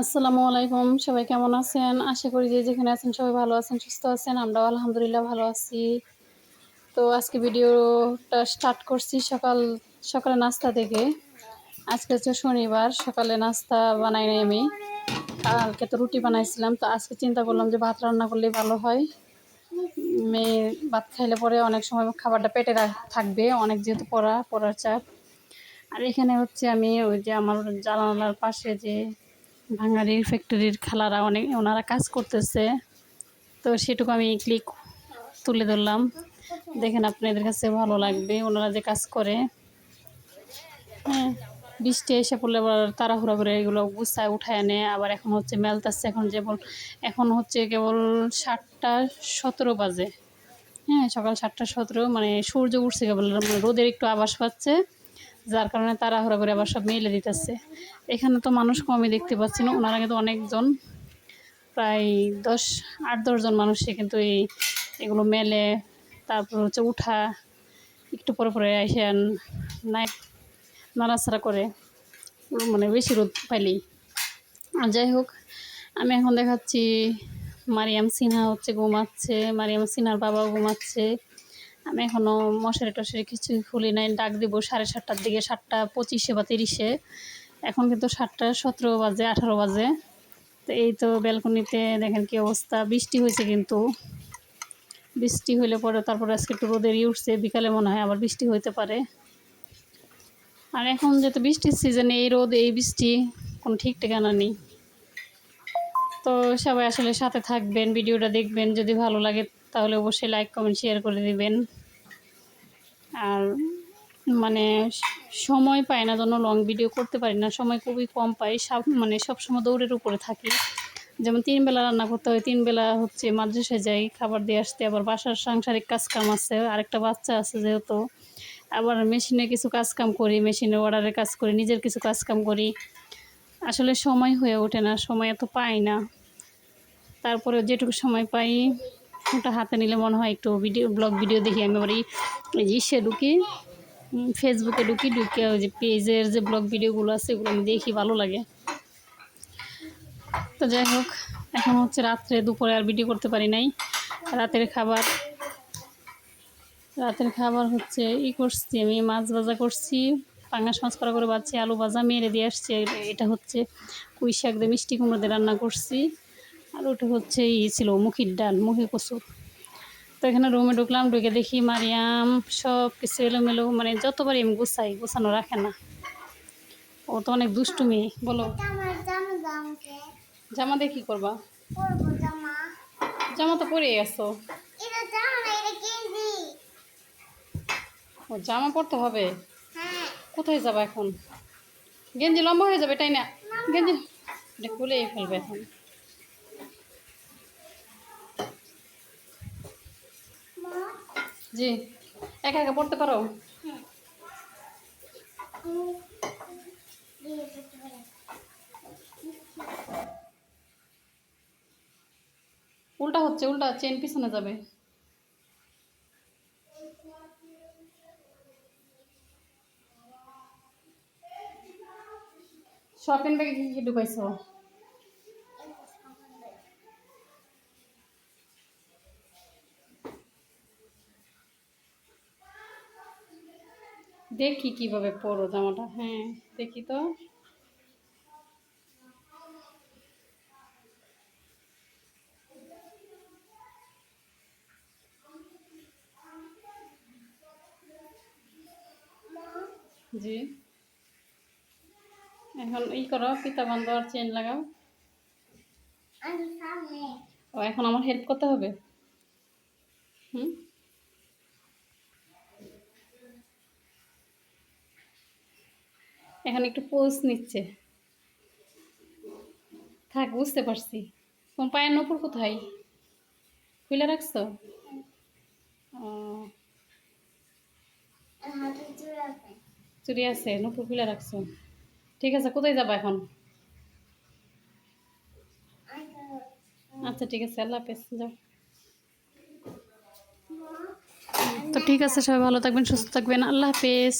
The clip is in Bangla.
আসসালামু আলাইকুম। সবাই কেমন আছেন? আশা করি যে যেখানে আছেন সবাই ভালো আছেন, সুস্থ আছেন। আমরাও আলহামদুলিল্লাহ ভালো আছি। তো আজকে ভিডিওটা স্টার্ট করছি সকাল সকালে নাস্তা থেকে। আজকে হচ্ছে শনিবার, সকালে নাস্তা বানাই নাই আমি। কালকে তো রুটি বানাইছিলাম, তো আজকে চিন্তা করলাম যে ভাত রান্না করলেই ভালো হয়। মেয়ে ভাত খাইলে পরে অনেক সময় খাবারটা পেটে থাকবে, অনেক যেহেতু পড়া, পড়ার চাপ। আর এখানে হচ্ছে আমি ওই যে আমার জানালার পাশে যে ভাঙাড়ির ফ্যাক্টরির খালারা অনেক, ওনারা কাজ করতেছে। তো সেটুকু আমি ক্লিক তুলে ধরলাম। দেখেন আপনাদের কাছে ভালো লাগবে, ওনারা যে কাজ করে। হ্যাঁ বৃষ্টি এসে পড়লে আবার তাড়াহুড়া করে এগুলো গুছায়, উঠায় আনে। আবার এখন হচ্ছে মেলতাছে, এখন যেমন, এখন হচ্ছে কেবল সাতটা সতেরো বাজে। হ্যাঁ সকাল সাতটা সতেরো মানে সূর্য উঠছে কেবল মানে রোদের একটু আভাস পাচ্ছে। যার কারণে তারা তাড়াহুড়া করে আবার সব মেলে দিতেছে। এখানে তো মানুষ কমই দেখতে পাচ্ছি না, ওনারা কিন্তু অনেকজন, প্রায় দশ, আট দশজন মানুষই কিন্তু এই এগুলো মেলে, তারপর হচ্ছে উঠা, একটু পরে পরে এসে নাই নাড়াচাড়া করে মানে বেশি রোদ পাইলেই। আর যাই হোক, আমি এখন দেখাচ্ছি মারিয়াম সিনহা হচ্ছে ঘুমাচ্ছে, মারিয়াম সিনহার বাবাও ঘুমাচ্ছে। আমি এখনও মশারি টশারি কিছুই খুলি নাই, ডাক দিব সাড়ে সাতটার দিকে, সাতটা পঁচিশে বা তিরিশে। এখন কিন্তু সাতটা সতেরো বাজে, আঠারো বাজে। তো এই তো ব্যালকনিতে দেখেন কি অবস্থা, বৃষ্টি হয়েছে কিন্তু। বৃষ্টি হইলে পরে তারপরে আজকে একটু রোদেরই উঠছে, বিকালে মনে হয় আবার বৃষ্টি হইতে পারে। আর এখন যেহেতু বৃষ্টির সিজনে এই রোদ, এই বৃষ্টি, কোনো ঠিক ঠিকানা নেই। তো সবাই আসলে সাথে থাকবেন, ভিডিওটা দেখবেন, যদি ভালো লাগে তাহলে অবশ্যই লাইক কমেন্ট শেয়ার করে দিবেন। আর মানে সময় পাই না জন্য লং ভিডিও করতে পারি না। সময় খুবই কম পাই, সব মানে সব সময় দৌড়ের উপরে থাকি। যেমন তিন বেলা রান্না করতে হয়, তিন বেলা হচ্ছে মাদ্রাসায় যাই, খাবার দিয়ে আসতে। আবার বাসার সাংসারিক কাজকাম আছে, আরেকটা বাচ্চা আছে যেহেতু। আবার মেশিনে কিছু কাজকাম করি মেশিনে অর্ডারের কাজ করি, নিজের কিছু কাজকাম করি। আসলে সময় হয়ে ওঠে না, সময় এত পাই না। তারপরে যেটুকু সময় পাই ওটা হাতে নিলে মনে হয় একটু ভিডিও, ব্লগ ভিডিও দেখি আমি আবার এই ইসে ঢুকি ফেসবুকে ঢুকি, ঢুকে ওই যে পেজের যে ব্লগ ভিডিওগুলো আছে, এগুলো আমি দেখি, ভালো লাগে। তো যাই হোক, এখন হচ্ছে রাত্রে দুপুরে আর ভিডিও করতে পারি নাই। রাতের খাবার রাতের খাবার হচ্ছে ই করছি, আমি মাছ ভাজা করছি পাঙ্গাস মাছ করা করে বাচ্চি আলু ভাজা, মেরে দিয়ে আসছি এটা হচ্ছে কুই শাক দিয়ে মিষ্টি কুমড়ো দিয়ে রান্না করছি। আর ওটা হচ্ছে ই ছিল মুখির ডাল, মুখি কচুর। তো এখানে রুমে ঢুকলাম, ঢুকে দেখি মারিয়াম, সব কিছু এলোমেলো মানে যতবারই আমি গুছাই, গোছানো রাখে না। ও তো অনেক দুষ্টু মেয়ে, বলো। জামা দিয়ে কী করবা? জামা তো পরে গেঞ্জি ও, জামা পরতে হবে? কোথায় যাবা এখন? গেঞ্জি লম্বা হয়ে যাবে, তাই না? গেঞ্জি এটা খুলে ফেলবে এখন। জি। একা একা পড়তে পারো? উল্টা হচ্ছে, উল্টা চেন পিছনে যাবে। শপিং ব্যাগে কি কি ঢুকাইছো? দেখি কীভাবে পরো জামাটা। হ্যাঁ দেখি তো। জি। এখন ই করো পিতা বান্ধব আর চেন লাগাও ও এখন আমার হেল্প করতে হবে? হুম? এখন একটু পোজ নিচ্ছে। থাক বুঝতে পারছি। তোমার পায়ের নপুর কোথায়? খুলে রাখছো? চুরি আছে। নপুর খুলে রাখছো। ঠিক আছে কোথায় যাবা এখন? আচ্ছা ঠিক আছে আল্লাহ হাফেজ যাও। তো ঠিক আছে সবাই ভালো থাকবেন সুস্থ থাকবেন আল্লাহ হাফেজ।